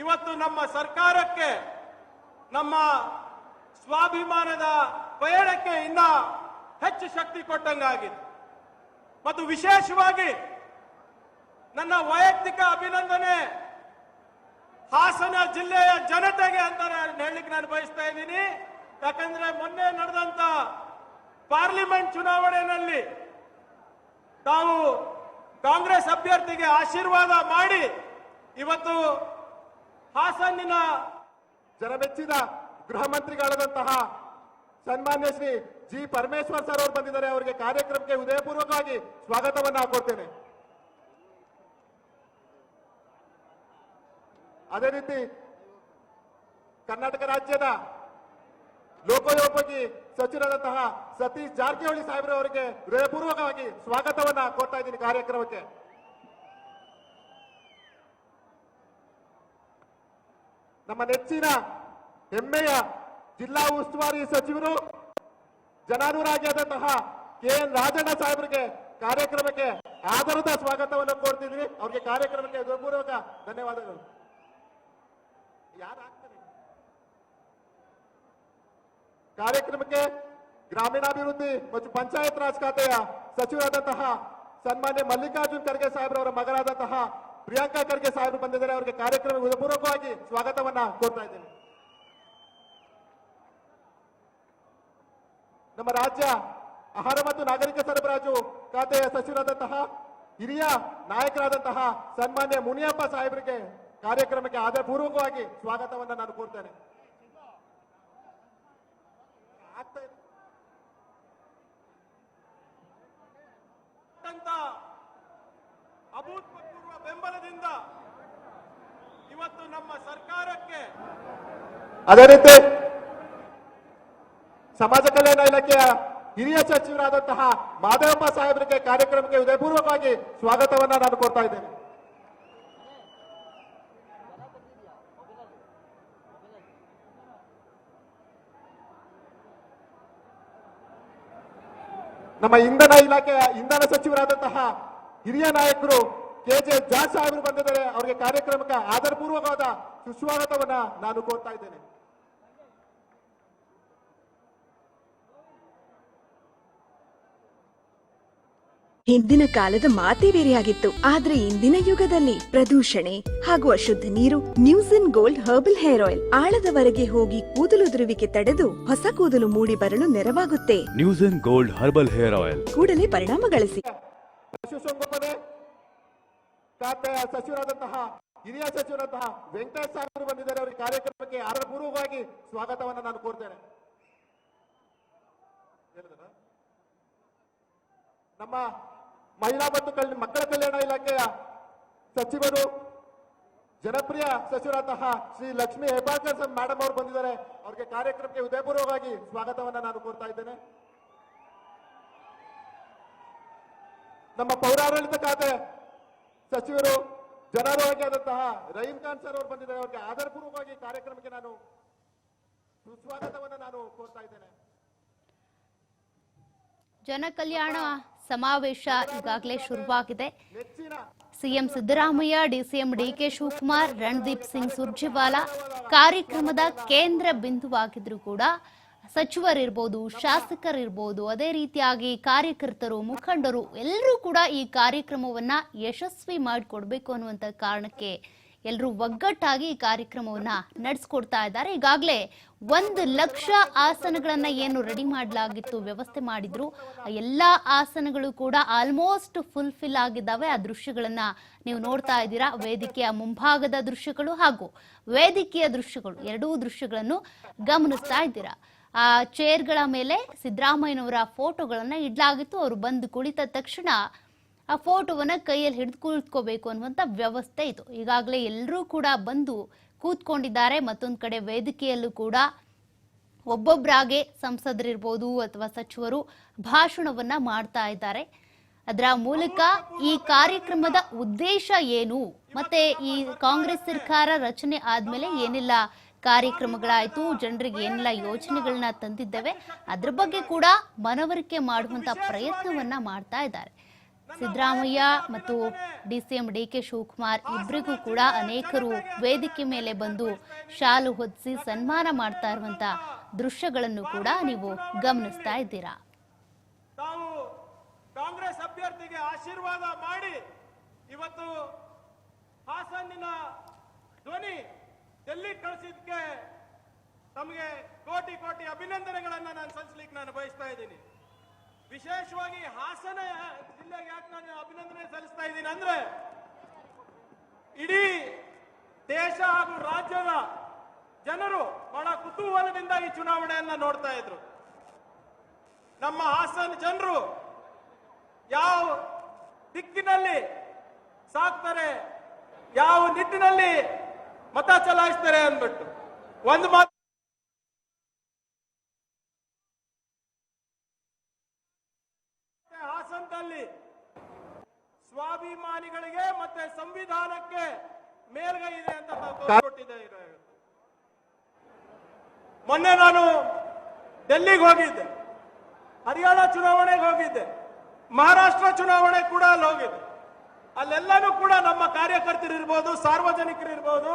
ಇವತ್ತು ನಮ್ಮ ಸರ್ಕಾರಕ್ಕೆ, ನಮ್ಮ ಸ್ವಾಭಿಮಾನದ ಪಯಣಕ್ಕೆ ಇನ್ನ ಹೆಚ್ಚು ಶಕ್ತಿ ಕೊಟ್ಟಂಗಾಗಿದೆ ಮತ್ತು ವಿಶೇಷವಾಗಿ ನನ್ನ ವೈಯಕ್ತಿಕ ಅಭಿನಂದನೆ ಹಾಸನ ಜಿಲ್ಲೆಯ ಜನತೆಗೆ ಅಂತ ನಾನು ಹೇಳಲಿಕ್ಕೆ ನಾನು ಬಯಸ್ತಾ ಇದ್ದೀನಿ. ಯಾಕಂದ್ರೆ ಮೊನ್ನೆ ನಡೆದಂತ ಪಾರ್ಲಿಮೆಂಟ್ ಚುನಾವಣೆಯಲ್ಲಿ ತಾವು ಕಾಂಗ್ರೆಸ್ ಅಭ್ಯರ್ಥಿಗೆ ಆಶೀರ್ವಾದ ಮಾಡಿ ಇವತ್ತು ಹಾಸನ್ನಿನ ಜನಮೆಚ್ಚಿದ ಗೃಹ ಮಂತ್ರಿಗಳಾದಂತಹ ಸನ್ಮಾನ್ಯ ಶ್ರೀ ಜಿ ಪರಮೇಶ್ವರ್ ಸರ್ ಅವರು ಬಂದಿದ್ದಾರೆ. ಅವರಿಗೆ ಕಾರ್ಯಕ್ರಮಕ್ಕೆ ಹೃದಯಪೂರ್ವಕವಾಗಿ ಸ್ವಾಗತವನ್ನ ಹಾಕೊಡ್ತೇನೆ. ಅದೇ ರೀತಿ ಕರ್ನಾಟಕ ರಾಜ್ಯದ ಲೋಕೋಪಯೋಗಿ ಸಚಿವರಾದಂತಹ ಸತೀಶ್ ಜಾರಕಿಹೊಳಿ ಸಾಹೇಬ್ರವರಿಗೆ ಹೃದಯಪೂರ್ವಕವಾಗಿ ಸ್ವಾಗತವನ್ನ ಕೊಡ್ತಾ ಇದ್ದೀನಿ ಕಾರ್ಯಕ್ರಮಕ್ಕೆ. ನಮ್ಮ ನೆಚ್ಚಿನ ಹೆಮ್ಮೆಯ ಜಿಲ್ಲಾ ಉಸ್ತುವಾರಿ ಸಚಿವರು, ಜನಾನುರಾಗಿಯಾದಂತಹ ಕೆ ಎನ್ ರಾಜಣ್ಣ ಸಾಹೇಬರಿಗೆ ಕಾರ್ಯಕ್ರಮಕ್ಕೆ ಆಧಾರದ ಸ್ವಾಗತವನ್ನು ಕೋರ್ತಿದ್ವಿ ಅವ್ರಿಗೆ ಕಾರ್ಯಕ್ರಮಕ್ಕೆ ಪೂರ್ವಕ ಧನ್ಯವಾದಗಳು. ಯಾರಾಗ್ತಾರೆ? ಕಾರ್ಯಕ್ರಮಕ್ಕೆ ಗ್ರಾಮೀಣಾಭಿವೃದ್ಧಿ ಮತ್ತು ಪಂಚಾಯತ್ ರಾಜ್ ಖಾತೆಯ ಸಚಿವರಾದಂತಹ ಸನ್ಮಾನ್ಯ ಮಲ್ಲಿಕಾರ್ಜುನ್ ಖರ್ಗೆ ಸಾಹೇಬ್ರವರ ಮಗಳಾದಂತಹ ಪ್ರಿಯಾಂಕಾ ಖರ್ಗೆ ಸಾಹೇಬರು ಬಂದಿದ್ದಾರೆ, ಅವರಿಗೆ ಕಾರ್ಯಕ್ರಮ ಪೂರ್ವಕವಾಗಿ ಸ್ವಾಗತವನ್ನ ಕೋರ್ತಾ ಇದ್ದೇನೆ. ನಮ್ಮ ರಾಜ್ಯ ಆಹಾರ ಮತ್ತು ನಾಗರಿಕ ಸರಬರಾಜು ಖಾತೆಯ ಸಚಿವರಾದಂತಹ, ಹಿರಿಯ ನಾಯಕರಾದಂತಹ ಸನ್ಮಾನ್ಯ ಮುನಿಯಪ್ಪ ಸಾಹೇಬರಿಗೆ ಕಾರ್ಯಕ್ರಮಕ್ಕೆ ಆಧಾರಪೂರ್ವಕವಾಗಿ ಸ್ವಾಗತವನ್ನು ನಾನು ಕೋರ್ತೇನೆ ಆಗ್ತಾ ಇದೆ. ಅತ್ಯಂತ ಅಭೂತಪೂರ್ವ ಬೆಂಬಲದಿಂದ ಇವತ್ತು ನಮ್ಮ ಸರ್ಕಾರಕ್ಕೆ ಅದೇ ರೀತಿ ಸಮಾಜ ಕಲ್ಯಾಣ ಇಲಾಖೆಯ ಹಿರಿಯ ಸಚಿವರಾದಂತಹ ಮಾದೇವಪ್ಪ ಸಾಹೇಬರಿಗೆ ಕಾರ್ಯಕ್ರಮಕ್ಕೆ ಹೃದಯಪೂರ್ವಕವಾಗಿ ಸ್ವಾಗತವನ್ನ ನಾನು ಕೊಡ್ತಾ ಇದ್ದೇನೆ. ನಮ್ಮ ಇಂಧನ ಇಲಾಖೆಯ ಇಂಧನ ಸಚಿವರಾದಂತಹ ಹಿರಿಯ ನಾಯಕರು ಕೆ ಜೆ ಜಾರ್ಜ್ ಸಾಹೇಬರು ಬಂದಿದ್ದಾರೆ. ಅವರಿಗೆ ಕಾರ್ಯಕ್ರಮಕ್ಕೆ ಆಧಾರಪೂರ್ವಕವಾದ ಸುಸ್ವಾಗತವನ್ನ ನಾನು ಕೋರ್ತಾ ಇದ್ದೇನೆ. ಹಿಂದಿನ ಕಾಲದ ಮಾತೇ ಬೇರೆಯಾಗಿತ್ತು. ಆದ್ರೆ ಇಂದಿನ ಯುಗದಲ್ಲಿ ಪ್ರದೂಷಣೆ ಹಾಗೂ ಅಶುದ್ಧ ನೀರು news in gold herbal hair oil ಆಳದವರೆಗೆ ಹೋಗಿ ಕೂದಲುದುರುವಿಕೆ ತಡೆದು ಹೊಸ ಕೂದಲು ಮೂಡಿ ಬರಲು ನೆರವಾಗುತ್ತೆ. News and gold herbal hair oil. ಕೂಡಲೇ ಪರಿಣಾಮ ಗಳಿಸಿ. ಸಚಿವರಾದಂತಹ ಹಿರಿಯ ಸಚಿವರಾದಂತಹ ವೆಂಕಟೇಶ್ ಸಾಗರ್ ಬಂದಿದ್ದಾರೆ. ಅವರಿಗೆ ಕಾರ್ಯಕ್ರಮಕ್ಕೆ ಆರಪೂರ್ವವಾಗಿ ಸ್ವಾಗತವನ್ನ ನಾನು ಕೋರ್ತೇನೆ. ನಮ್ಮ ಮಹಿಳಾ ಮತ್ತು ಮಕ್ಕಳ ಕಲ್ಯಾಣ ಇಲಾಖೆಯ ಸಚಿವರು, ಜನಪ್ರಿಯ ಸಚಿವರಾದಂತಹ ಶ್ರೀ ಲಕ್ಷ್ಮೀ ಹೆಬ್ಬಾಳ್ಕರ್ ಮೇಡಮ್ ಅವರು ಬಂದಿದ್ದಾರೆ. ಅವರಿಗೆ ಕಾರ್ಯಕ್ರಮಕ್ಕೆ ಹೃದಯಪೂರ್ವಕವಾಗಿ ಸ್ವಾಗತವನ್ನ ನಾನು ಕೋರ್ತಾ ಇದ್ದೇನೆ. ನಮ್ಮ ಪೌರಾಡಳಿತ ಖಾತೆ ಸಚಿವರು ಜನಾರೋಗ್ಯದಂತಹ ರಹೀಂ ಖಾನ್ ಸರ್ ಅವರು ಬಂದಿದ್ದಾರೆ ಅವರಿಗೆ ಆಧಾರಪೂರ್ವಕವಾಗಿ ಕಾರ್ಯಕ್ರಮಕ್ಕೆ ನಾನು ಸುಸ್ವಾಗತವನ್ನು ನಾನು ಕೋರ್ತಾ ಇದ್ದೇನೆ. ಜನಕಲ್ಯಾಣ ಸಮಾವೇಶ ಈಗಾಗಲೇ ಶುರುವಾಗಿದೆ. CM Siddaramaiah DCM DK Shivakumar Randeep Singh Surjewala ಕಾರ್ಯಕ್ರಮದ ಕೇಂದ್ರ ಬಿಂದುವಾಗಿದ್ರು ಕೂಡ ಸಚಿವರಿರ್ಬೋದು, ಶಾಸಕರಿರ್ಬೋದು, ಅದೇ ರೀತಿಯಾಗಿ ಕಾರ್ಯಕರ್ತರು, ಮುಖಂಡರು ಎಲ್ಲರೂ ಕೂಡ ಈ ಕಾರ್ಯಕ್ರಮವನ್ನ ಯಶಸ್ವಿ ಮಾಡಿಕೊಡ್ಬೇಕು ಅನ್ನುವಂತ ಕಾರಣಕ್ಕೆ ಎಲ್ಲರೂ ಒಗ್ಗಟ್ಟಾಗಿ ಈ ಕಾರ್ಯಕ್ರಮವನ್ನ ನಡೆಸ್ಕೊಡ್ತಾ ಇದ್ದಾರೆ. ಈಗಾಗಲೇ ಒಂದು ಲಕ್ಷ ಆಸನಗಳನ್ನ ಏನು ರೆಡಿ ಮಾಡಲಾಗಿತ್ತು, ವ್ಯವಸ್ಥೆ ಮಾಡಿದ್ರು. ಎಲ್ಲ ಆಸನಗಳು ಕೂಡ ಆಲ್ಮೋಸ್ಟ್ ಫುಲ್ಫಿಲ್ ಆಗಿದ್ದಾವೆ. ಆ ದೃಶ್ಯಗಳನ್ನ ನೀವು ನೋಡ್ತಾ ಇದ್ದೀರಾ. ವೇದಿಕೆಯ ಮುಂಭಾಗದ ದೃಶ್ಯಗಳು ಹಾಗೂ ವೇದಿಕೆಯ ದೃಶ್ಯಗಳು ಎರಡೂ ದೃಶ್ಯಗಳನ್ನು ಗಮನಿಸ್ತಾ ಇದ್ದೀರಾ. ಚೇರ್ಗಳ ಮೇಲೆ ಸಿದ್ದರಾಮಯ್ಯನವರ ಫೋಟೋಗಳನ್ನು ಇಡಲಾಗಿತ್ತು. ಅವರು ಬಂದು ಕುಳಿತ ತಕ್ಷಣ ಆ ಫೋಟೋವನ್ನ ಕೈಯಲ್ಲಿ ಹಿಡಿದು ಕುಳಿತ್ಕೋಬೇಕು ಅನ್ನುವಂಥ ವ್ಯವಸ್ಥೆ ಇತ್ತು. ಈಗಾಗಲೇ ಎಲ್ಲರೂ ಕೂಡ ಬಂದು ಕೂತ್ಕೊಂಡಿದ್ದಾರೆ. ಮತ್ತೊಂದು ಕಡೆ ವೇದಿಕೆಯಲ್ಲೂ ಕೂಡ ಒಬ್ಬೊಬ್ಬರಾಗೆ ಸಂಸದರಿರ್ಬೋದು ಅಥವಾ ಸಚಿವರು ಭಾಷಣವನ್ನ ಮಾಡ್ತಾ ಇದ್ದಾರೆ. ಅದರ ಮೂಲಕ ಈ ಕಾರ್ಯಕ್ರಮದ ಉದ್ದೇಶ ಏನು? ಮತ್ತೆ ಈ ಕಾಂಗ್ರೆಸ್ ಸರ್ಕಾರ ರಚನೆ ಆದ್ಮೇಲೆ ಏನೆಲ್ಲ? ಕಾರ್ಯಕ್ರಮಗಳಾಯ್ತು, ಜನರಿಗೆ ಏನೆಲ್ಲ ಯೋಜನೆಗಳನ್ನ ತಂದಿದ್ದೇವೆ. ಅದ್ರ ಬಗ್ಗೆ ಕೂಡ ಮನವರಿಕೆ ಮಾಡುವಂತ ಪ್ರಯತ್ನವನ್ನ ಮಾಡ್ತಾ ಇದ್ದಾರೆ. ಸಿದ್ದರಾಮಯ್ಯ ಮತ್ತು D C M D K Shivakumar ಇಬ್ಬರಿಗೂ ಕೂಡ ಅನೇಕರು ವೇದಿಕೆ ಮೇಲೆ ಬಂದು ಶಾಲು ಹೊದಿಸಿ ಸನ್ಮಾನ ಮಾಡ್ತಾ ಇರುವಂತ ದೃಶ್ಯಗಳನ್ನು ಕೂಡ ನೀವು ಗಮನಿಸ್ತಾ ಇದ್ದೀರಾ. ಕಾಂಗ್ರೆಸ್ ಅಭ್ಯರ್ಥಿಗೆ ಆಶೀರ್ವಾದ ಮಾಡಿ ಇವತ್ತು ಹಾಸನ್ನಿನ ಧ್ವನಿ ಡೆಲ್ಲಿ ಕಳಿಸಿದ್ಕೆ? ತಮಗೆ ಕೋಟಿ ಕೋಟಿ ಅಭಿನಂದನೆಗಳನ್ನ ನಾನು ಸಲ್ಲಿಸ್ಲಿಕ್ಕೆ ನಾನು ಬಯಸ್ತಾ ಇದ್ದೀನಿ. ವಿಶೇಷವಾಗಿ ಹಾಸನ ಜಿಲ್ಲೆಗೆ ಯಾಕೆ ನಾನು ಅಭಿನಂದನೆ ಸಲ್ಲಿಸ್ತಾ ಇದ್ದೀನಿ ಅಂದ್ರೆ, ಇಡೀ ದೇಶ ಹಾಗೂ ರಾಜ್ಯದ ಜನರು ಬಹಳ ಕುತೂಹಲದಿಂದ ಈ ಚುನಾವಣೆಯನ್ನ ನೋಡ್ತಾ ಇದ್ರು. ನಮ್ಮ ಹಾಸನ ಜನರು ಯಾವ ದಿಕ್ಕಿನಲ್ಲಿ ಸಾಕ್ತಾರೆ, ಯಾವ ನಿಟ್ಟಿನಲ್ಲಿ ಮತ ಚಲಾಯಿಸ್ತಾರೆ ಅಂದ್ಬಿಟ್ಟು. ಒಂದು ಮಾತು ಹಾಸನದಲ್ಲಿ ಸ್ವಾಭಿಮಾನಿಗಳಿಗೆ ಮತ್ತೆ ಸಂವಿಧಾನಕ್ಕೆ ಮೇಲ್ಗೈ ಇದೆ ಅಂತ ಮೊನ್ನೆ ನಾನು ಡೆಲ್ಲಿಗೆ ಹೋಗಿದ್ದೆ. ಹರಿಯಾಣ ಚುನಾವಣೆಗೆ ಹೋಗಿದ್ದೆ. ಮಹಾರಾಷ್ಟ್ರ ಚುನಾವಣೆ ಕೂಡ ಅಲ್ಲಿ ಹೋಗಿದ್ದೆ. ಅಲ್ಲೆಲ್ಲಾನು ಕೂಡ ನಮ್ಮ ಕಾರ್ಯಕರ್ತರು ಇರ್ಬೋದು ಸಾರ್ವಜನಿಕರು ಇರ್ಬೋದು